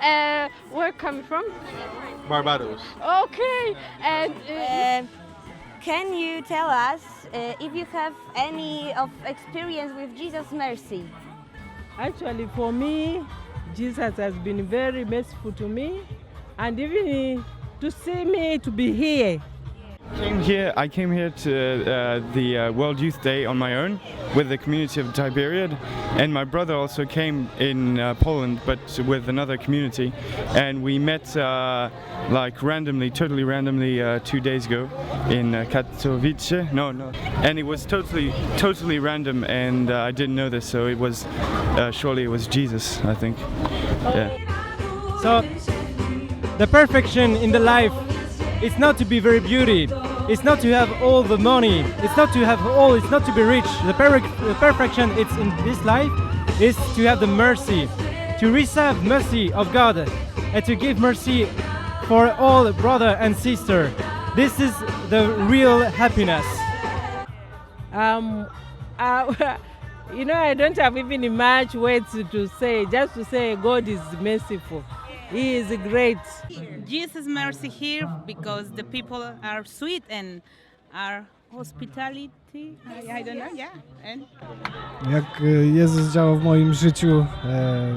Uh, where coming from? Barbados. Okay. And uh, Uh, can you tell us uh, if you have any of experience with Jesus' mercy? Actually, for me, Jesus has been very merciful to me, and even to see me to be here. Came here. I came here to uh, the uh, World Youth Day on my own with the community of Tiberiad, and my brother also came in uh, Poland, but with another community, and we met uh, like randomly, totally randomly, uh, two days ago in uh, Katowice. No, no, and it was totally, totally random, and I didn't know this, so it was surely it was Jesus, I think. Yeah. So, the perfection in the life is not to be very beauty. It's not to have all the money. It's not to have all. It's not to be rich. The, per- the perfection it's in this life is to have the mercy, to receive mercy of God, and to give mercy for all brother and sister. This is the real happiness. Um, uh, you know, I don't have even much words to say. Just to say, God is merciful. He is great. Jesus mercy here because the people are sweet and are hospitality. I, I don't know, yeah. And jak e, Jezus działał w moim życiu, e,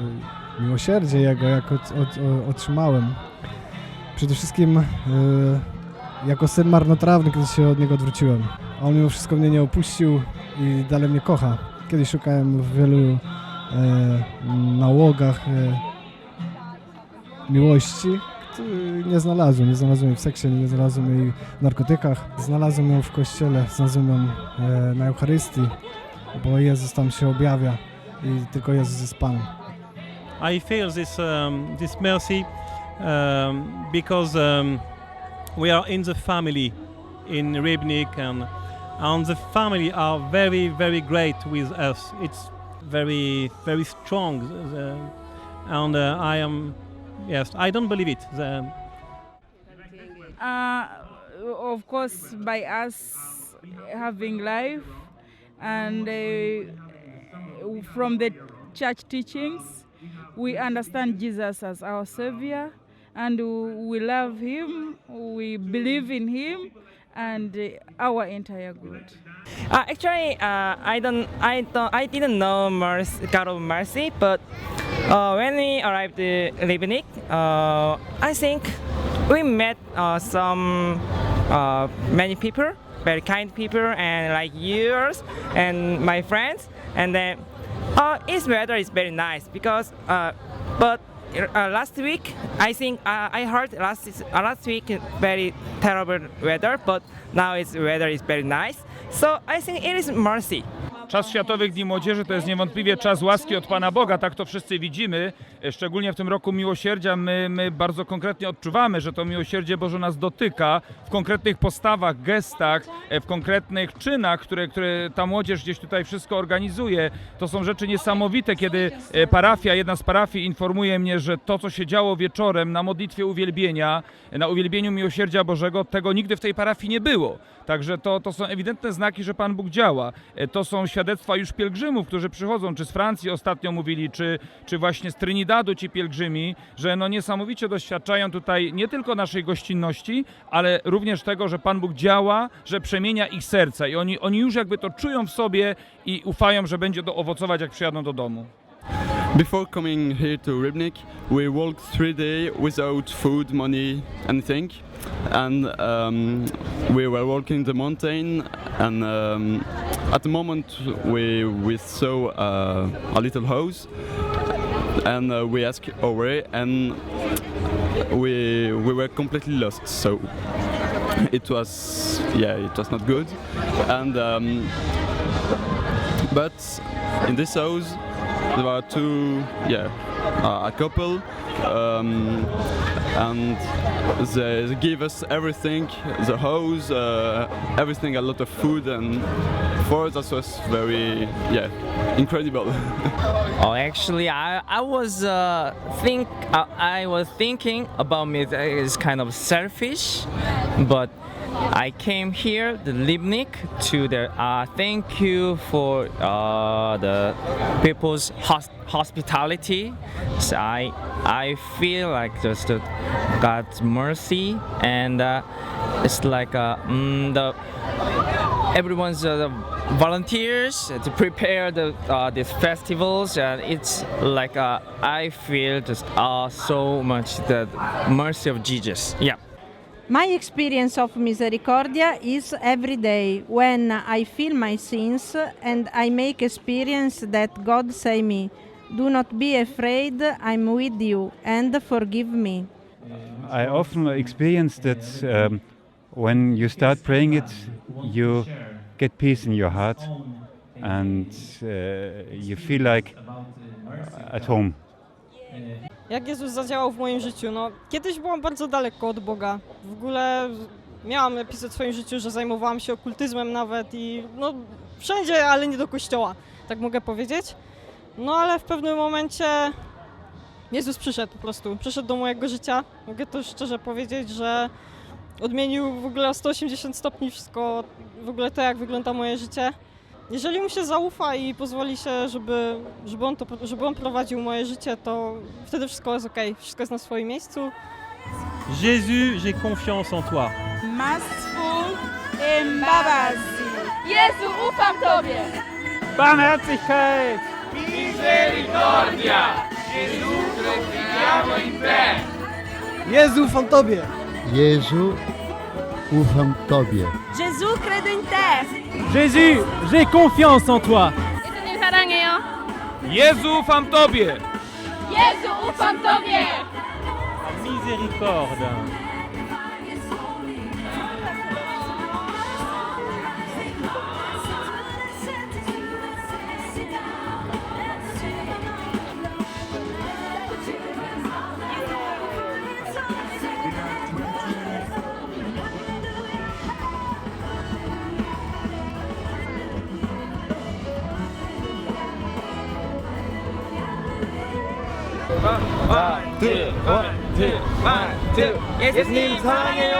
miłosierdzie Jego, jak od, od, otrzymałem. Przede wszystkim e, jako syn marnotrawny, kiedy się od Niego odwróciłem. A On mimo wszystko mnie nie opuścił i dalej mnie kocha. Kiedyś szukałem w wielu e, nałogach e, miłości, nie znalazłem. Nie znalazłem jej w seksie, nie znalazłem jej w narkotykach. Znalazłem ją w kościele, znalazłem ją e, na Eucharystii bo Jezus tam się objawia i tylko Jezus jest Panem. I feel this um, this mercy um, because um, we are in the family in Rybnik and and the family are very very great with us. It's very very strong and uh, I am yes I don't believe it. The, Uh, of course, by us having life and uh, from the church teachings, we understand Jesus as our Savior and we love Him, we believe in Him, and uh, our entire good. Uh, actually, uh, I don't, I don't, I didn't know mercy, God of mercy, but uh, when we arrived in Rybnik, uh, I think we met uh, some many people, very kind people, and like yours and my friends, and then uh, its weather is very nice because, but. Uh, last week, I think uh, I heard last uh, last week very terrible weather, but now its weather is very nice. So I think it is mercy. Czas Światowych Dni Młodzieży to jest niewątpliwie czas łaski od Pana Boga, tak to wszyscy widzimy. Szczególnie w tym roku miłosierdzia my, my bardzo konkretnie odczuwamy, że to miłosierdzie Boże nas dotyka w konkretnych postawach, gestach, e, w konkretnych czynach, które, które ta młodzież gdzieś tutaj wszystko organizuje. To są rzeczy niesamowite, kiedy e, parafia, jedna z parafii informuje mnie, że to, co się działo wieczorem na modlitwie uwielbienia, na uwielbieniu miłosierdzia Bożego, tego nigdy w tej parafii nie było. Także to, to są ewidentne znaki, że Pan Bóg działa. E, To są świadectwa już pielgrzymów, którzy przychodzą, czy z Francji ostatnio mówili, czy, czy właśnie z Trinidadu ci pielgrzymi, że no niesamowicie doświadczają tutaj nie tylko naszej gościnności, ale również tego, że Pan Bóg działa, że przemienia ich serca i oni, oni już jakby to czują w sobie i ufają, że będzie to owocować, jak przyjadą do domu. Before coming here to Rybnik, we walked three days without food, money, anything. And um, we were walking the mountain, and um, at the moment we, we saw uh, a little house, and uh, we asked our way, and we, we were completely lost. So it was, yeah, it was not good. And um, but in this house there are two yeah uh, a couple um, and they, they give us everything the house uh, everything a lot of food and for us that was very yeah incredible. Oh, actually, I, I was uh, think I was thinking about me that is kind of selfish, but I came here, the Libnik, to the uh, thank you for uh, the people's hos- hospitality. So I I feel like just uh, God's mercy and uh, it's like uh, mm, the everyone's uh, volunteers to prepare the uh, these festivals and it's like uh, I feel just uh, so much the mercy of Jesus. Yeah. My experience of Misericordia is every day when I feel my sins and I make experience that God say me, do not be afraid, I'm with you and forgive me. I often experience that um, when you start praying it, you get peace in your heart and uh, you feel like at home. Jak Jezus zadziałał w moim życiu? No, kiedyś byłam bardzo daleko od Boga. W ogóle miałam epizod w swoim życiu, że zajmowałam się okultyzmem nawet i no wszędzie, ale nie do kościoła, tak mogę powiedzieć. No ale w pewnym momencie Jezus przyszedł po prostu, przyszedł do mojego życia. Mogę to szczerze powiedzieć, że odmienił w ogóle o 180 stopni wszystko, w ogóle to jak wygląda moje życie. Jeżeli mu się zaufa i pozwoli się, żeby, żeby, on, to, żeby on prowadził moje życie, to wtedy wszystko jest ok, wszystko jest na swoim miejscu. Jésus, j'ai confiance en toi. Masterful Mbabazi. Jezu, ufam Tobie! Barmherzigkeit! Jezu, ufam Tobie! Jezu, ufam Tobie. Jésus, credo in. Jésus, j'ai confiance en toi. Jésus, ufam Tobie. Jésus, ufam Tobie. Miséricorde. 하나, 둘, 원, 둘, 원, 둘. 예수님 사랑해요.